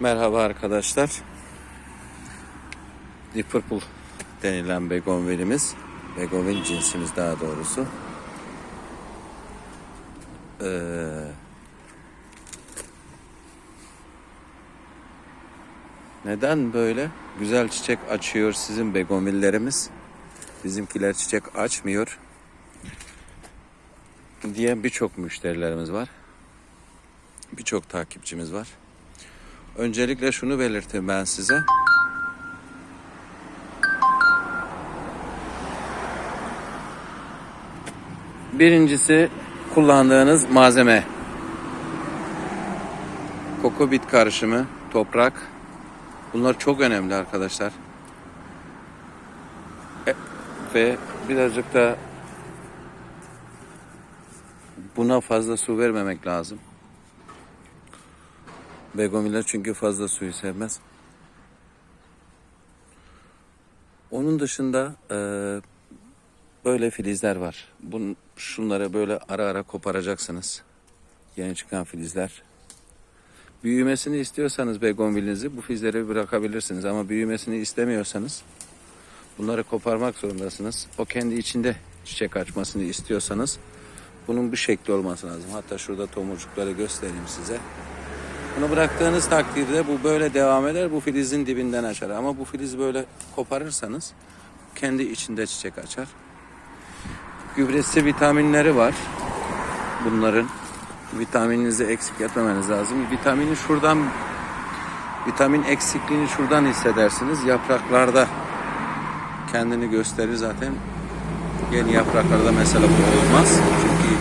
Merhaba arkadaşlar. Deep Purple denilen begonvilimiz. Begonvil cinsimiz daha doğrusu. Ee, neden böyle? Güzel çiçek açıyor sizin begonvillerimiz. Bizimkiler çiçek açmıyor. Diyen birçok müşterilerimiz var. Birçok takipçimiz var. Öncelikle şunu belirteyim ben size. Birincisi kullandığınız malzeme. Koku bit karışımı, toprak. Bunlar çok önemli arkadaşlar. E, ve birazcık da buna fazla su vermemek lazım. Begonviller çünkü fazla suyu sevmez. Onun dışında e, böyle filizler var. Bun, şunları böyle ara ara koparacaksınız. Yeni çıkan filizler. Büyümesini istiyorsanız begonvilinizi bu filizleri bırakabilirsiniz. Ama büyümesini istemiyorsanız bunları koparmak zorundasınız. O kendi içinde çiçek açmasını istiyorsanız bunun bu şekli olması lazım. Hatta şurada tomurcukları göstereyim size. Bunu bıraktığınız takdirde bu böyle devam eder. Bu filizin dibinden açar. Ama bu filizi böyle koparırsanız kendi içinde çiçek açar. Gübresi vitaminleri var. Bunların vitamininizi eksik etmemeniz lazım. Vitamini şuradan vitamin eksikliğini şuradan hissedersiniz. Yapraklarda kendini gösterir zaten. Yeni yapraklarda mesela bu olmaz. Çünkü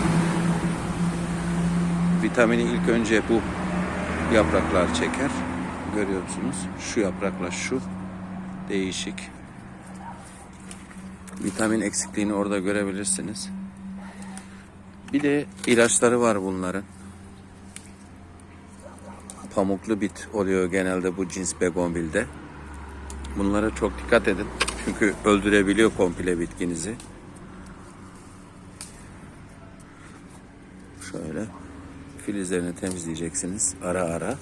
vitamini ilk önce bu yapraklar çeker. Görüyorsunuz. Şu yaprakla şu değişik. Vitamin eksikliğini orada görebilirsiniz. Bir de ilaçları var bunların. Pamuklu bit oluyor genelde bu cins begonvilde. Bunlara çok dikkat edin. Çünkü öldürebiliyor komple bitkinizi. Şöyle filizlerini temizleyeceksiniz ara ara.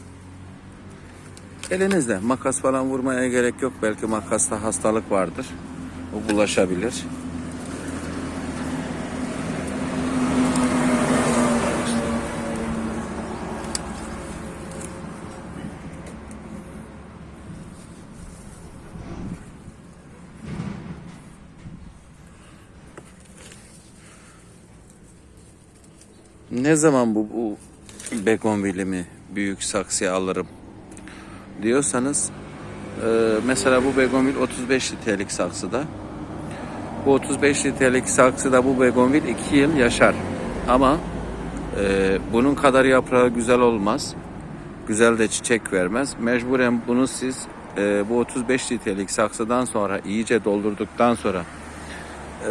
Elinizle makas falan vurmaya gerek yok. Belki makasta hastalık vardır. O bulaşabilir. Ne zaman bu, bu begonvilimi büyük saksıya alırım diyorsanız e, mesela bu begonvil 35 litrelik saksıda. Bu 35 litrelik saksıda bu begonvil 2 yıl yaşar. Ama e, bunun kadar yaprağı güzel olmaz. Güzel de çiçek vermez. Mecburen bunu siz e, bu 35 litrelik saksıdan sonra iyice doldurduktan sonra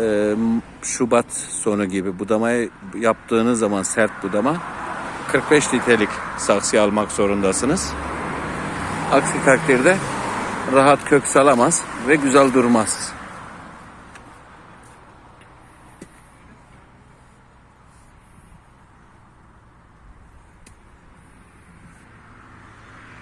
e, Şubat sonu gibi budamayı yaptığınız zaman sert budama 45 litrelik saksı almak zorundasınız. Aksi takdirde rahat kök salamaz ve güzel durmaz.